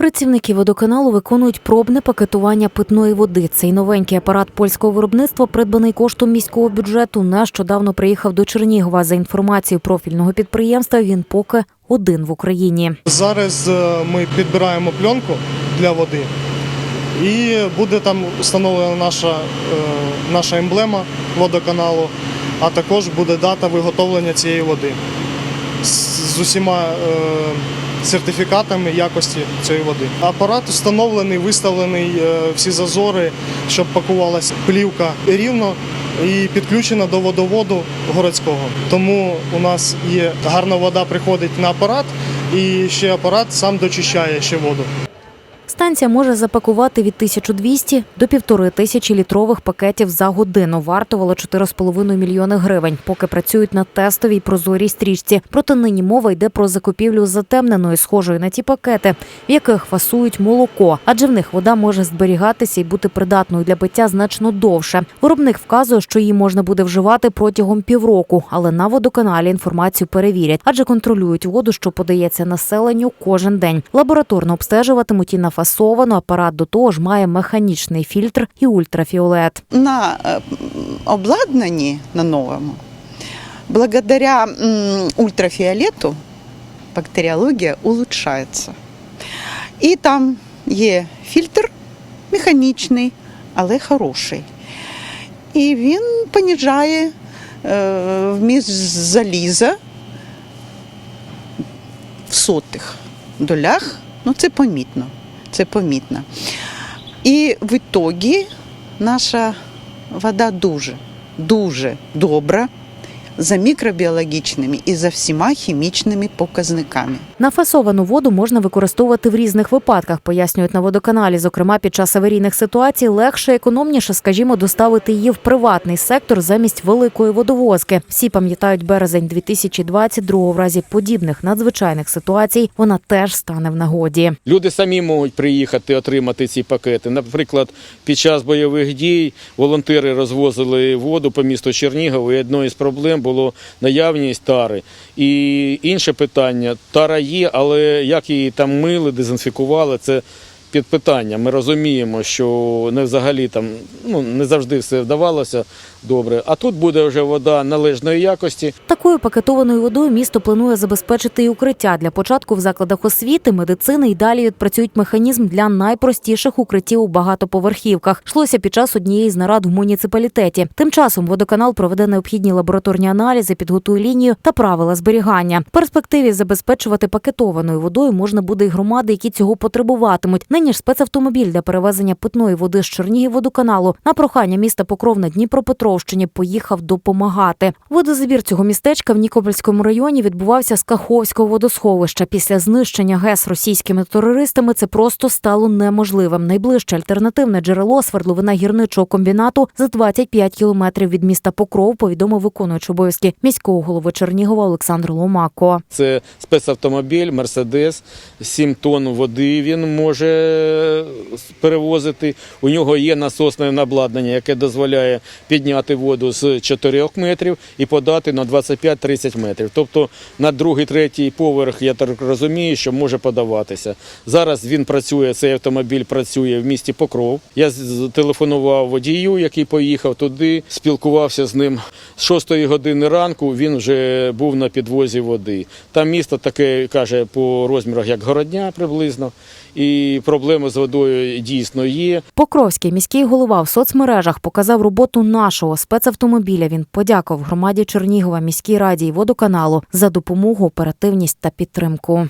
Працівники водоканалу виконують пробне пакетування питної води. Цей новенький апарат польського виробництва, придбаний коштом міського бюджету, нещодавно приїхав до Чернігова. За інформацією профільного підприємства, він поки один в Україні. Зараз е, ми підбираємо пленку для води, і буде там встановлена наша, е, наша емблема водоканалу, а також буде дата виготовлення цієї води з, усіма е, сертифікатами якості цієї води. Апарат встановлений, виставлений е, всі зазори, щоб пакувалася плівка рівно і підключена до водоводу городського. Тому у нас є гарна вода, приходить на апарат, і ще апарат сам дочищає ще воду. Станція може запакувати від 1200 до 1500 літрових пакетів за годину. Вартувало 4,5 мільйони гривень, поки працюють на тестовій прозорій стрічці. Проте нині мова йде про закупівлю затемненої, схожої на ті пакети, в яких фасують молоко, адже в них вода може зберігатися і бути придатною для пиття значно довше. Виробник вказує, що її можна буде вживати протягом півроку, але на водоканалі інформацію перевірять, адже контролюють воду, що подається населенню кожен день. Лабораторно обстежуватимуть і нафасовану. Апарат до того ж має механічний фільтр і ультрафіолет. на е, обладнанні на новому, благодаря ультрафіолету, бактеріологія улучшається. І там є фільтр механічний, але хороший. І він понижає е, вміст заліза в сотих долях. Ну, це помітно. Це помітно. І в ітогі наша вода дуже, дуже добра за мікробіологічними і за всіма хімічними показниками. Нафасовану воду можна використовувати в різних випадках, пояснюють на водоканалі. Зокрема, під час аварійних ситуацій легше економніше, скажімо, доставити її в приватний сектор замість великої водовозки. Всі пам'ятають березень 2022 в разі подібних надзвичайних ситуацій. Вона теж стане в нагоді. Люди самі можуть приїхати отримати ці пакети. Наприклад, під час бойових дій волонтери розвозили воду по місту Чернігова, і одною з проблем було наявність тари. І інше питання тара є, але як її там мили, дезінфікували, це під питання. Ми розуміємо, що не взагалі там ну не завжди все вдавалося добре. А тут буде вже вода належної якості. Такою пакетованою водою місто планує забезпечити і укриття. Для початку в закладах освіти, медицини і далі відпрацюють механізм для найпростіших укриттів у багатоповерхівках. Шлося під час однієї з нарад в муніципалітеті. Тим часом водоканал проведе необхідні лабораторні аналізи, підготує лінію та правила зберігання. В перспективі забезпечувати пакетованою водою можна буде й громади, які цього потребуватимуть. Нині ж спецавтомобіль для перевезення питної води з Чернігів-водоканалу на прохання міста Покров на Дніпропетровщині поїхав допомагати. Водозабір цього містечка в Нікопольському районі відбувався з Каховського водосховища. Після знищення ГЕС російськими терористами це просто стало неможливим. Найближче альтернативне джерело свердловина гірничого комбінату за 25 кілометрів від міста Покров. Повідомив виконуючий обов'язки міського голови Чернігова Олександр Ломако. Це спецавтомобіль, Мерседес, 7 тонн води він може перевозити. У нього є насосне обладнання, яке дозволяє підняти воду з 4 метрів і подати на 25-30 метрів. Тобто на другий, третій поверх, я так розумію, що може подаватися. Зараз він працює, цей автомобіль працює в місті Покров. Я телефонував водію, який поїхав туди, спілкувався з ним. З 6 години ранку він вже був на підвозі води. Там місто таке каже по розмірах, як городня приблизно, і проблеми з водою дійсно є. Покровський міський голова в соцмережах показав роботу нашого спецавтомобіля. Він подякував громаді Чернігова, міській раді і водоканалу за допомогу, оперативність та підтримку.